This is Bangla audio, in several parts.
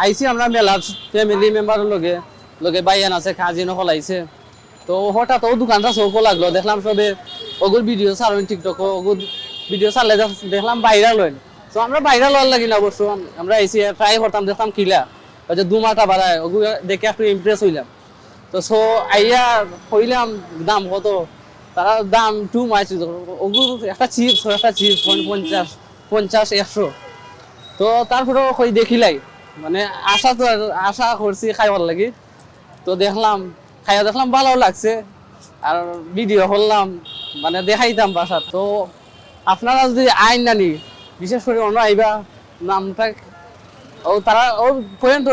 আইছি আমরা মেলার ফ্যামিলি মেম্বারের লগে লগে বাইয়ান আছে কাজিন হল আইছে তো হঠাৎ ও দোকানটা চৌকো লাগল, দেখলাম সবে ওগুর ভিডিও ছাড়েন টিকটক ওগুর ভিডিও ছাড়লে দেখলাম বাইরা লইন তো আমরা বাইরা লওয়ার লাগি না অবশ্য, আমরা এসি ট্রাই করতাম দেখলাম কিলা। ওই যে দুমাটা বাড়ায় ওগু দেখে একটু ইমপ্রেস হইলাম। তো সো আইয়া কইলাম, দাম কত? তারা দাম টু মাইস ওগু একটা চিপস একটা চিপস পঞ্চাশ পঞ্চাশ, একশো। তো তারপরে কই দেখিলাই। মানে আশা তো আশা করছি খাইবার লাগি। তো দেখলাম খাইয়া দেখলাম ভালো লাগছে। আর ভিডিও করলাম মানে দেখাইতাম বাসা তো আপনারা যদি আইন নানি বিশেষ করে অন্য আইবা নামটা ও তারা ও পয়েন্ট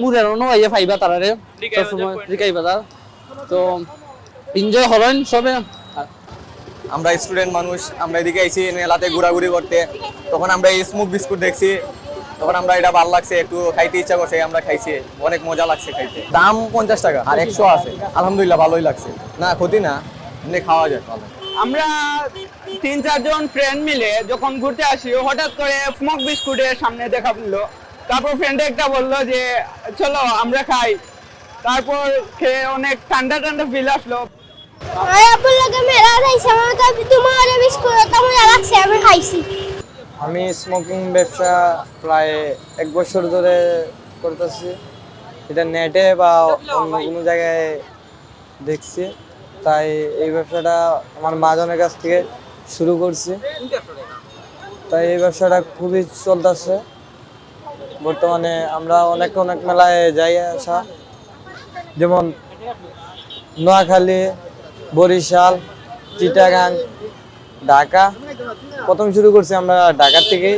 মুরের অন্য আইয়া পাইবা তারারে সবসময় রিকাই বাজার তো এনজয় হলেন সবে। আমরা স্টুডেন্ট মানুষ আমরা এদিকে আইছি মেলাতে ঘোরাঘুরি করতে। তখন আমরা এই স্মুক বিস্কুট দেখছি। তখন আমরা এটা ভালো লাগছে একটু খাইতে ইচ্ছা করছে আমরা খাইছি। অনেক মজা লাগছে খাইতে। দাম পঞ্চাশ টাকা আর একশো আছে। আলহামদুলিল্লাহ ভালোই লাগছে। না ক্ষতি না এমনি খাওয়া যায় ভালো। আমরা তিন চারজন ফ্রেন্ড মিলে যখন ঘুরতে আসি হঠাৎ করে স্মোক বিস্কুটের সামনে দেখা পড়ল তারপর ফ্রেন্ড একটা বলল যে চলো আমরা খাই। তারপর খেয়ে অনেক ঠান্ডা ঠান্ডা ফিল আসলো। আমি আপুর লগে মেলা যাইছি আমার তোমার বিস্কুট তো লাগছে আমি খাইছি। আমি স্মোকিং ব্যবসা প্রায় এক বছর ধরে করতেছি। এটা নেটে বা অন্য কোনো জায়গায় দেখছি। তাই এই ব্যবসাটা আমার মাজনের কাছ থেকে শুরু করছি। তাই এই ব্যবসাটা খুবই চলতেছে। বর্তমানে আমরা অনেক অনেক মেলায় যাই আসা। যেমন নোয়াখালী, বরিশাল, চিটাগাং ঢাকা। প্রথম শুরু করছি আমরা ঢাকার থেকেই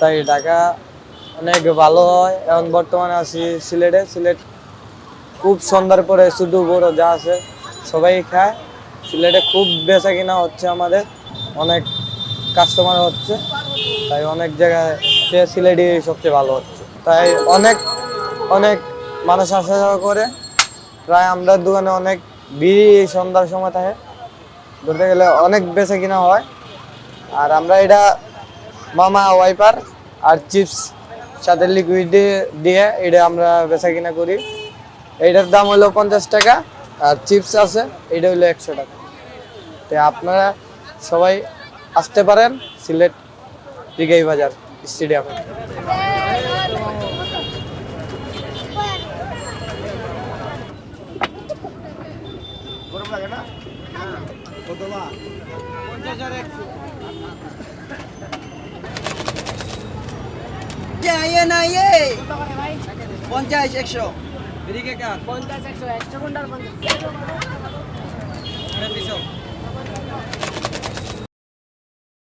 তাই ঢাকা অনেক ভালো হয়। এখন বর্তমানে আছি সিলেটে। সিলেট খুব সন্ধ্যার পরে শুধু বড় যা আছে সবাই খায়। সিলেটে খুব বেচা কিনা হচ্ছে আমাদের। অনেক কাস্টমার হচ্ছে। তাই অনেক জায়গায় সিলেটই সবচেয়ে ভালো হচ্ছে। তাই অনেক অনেক মানুষ আসা যাওয়া করে। প্রায় আমরা দোকানে অনেক ভিড় সন্ধ্যার সময় থাকে। ধরতে গেলে অনেক বেচা কিনা হয়। আর আমরা এটা মামা ওয়াইপার আর চিপস সাথে লিকুইড দিয়ে এটা আমরা বেচা কিনা করি। এইটার দাম হলো পঞ্চাশ টাকা আর চিপস আছে, এটা হলো একশো টাকা। তো আপনারা সবাই আসতে পারেন সিলেট রিগাই বাজার স্টেডিয়ামে। না ইয়ে পঞ্চাশ একশো। পঞ্চাশ একশো একশো ঘণ্টার পঞ্চাশ?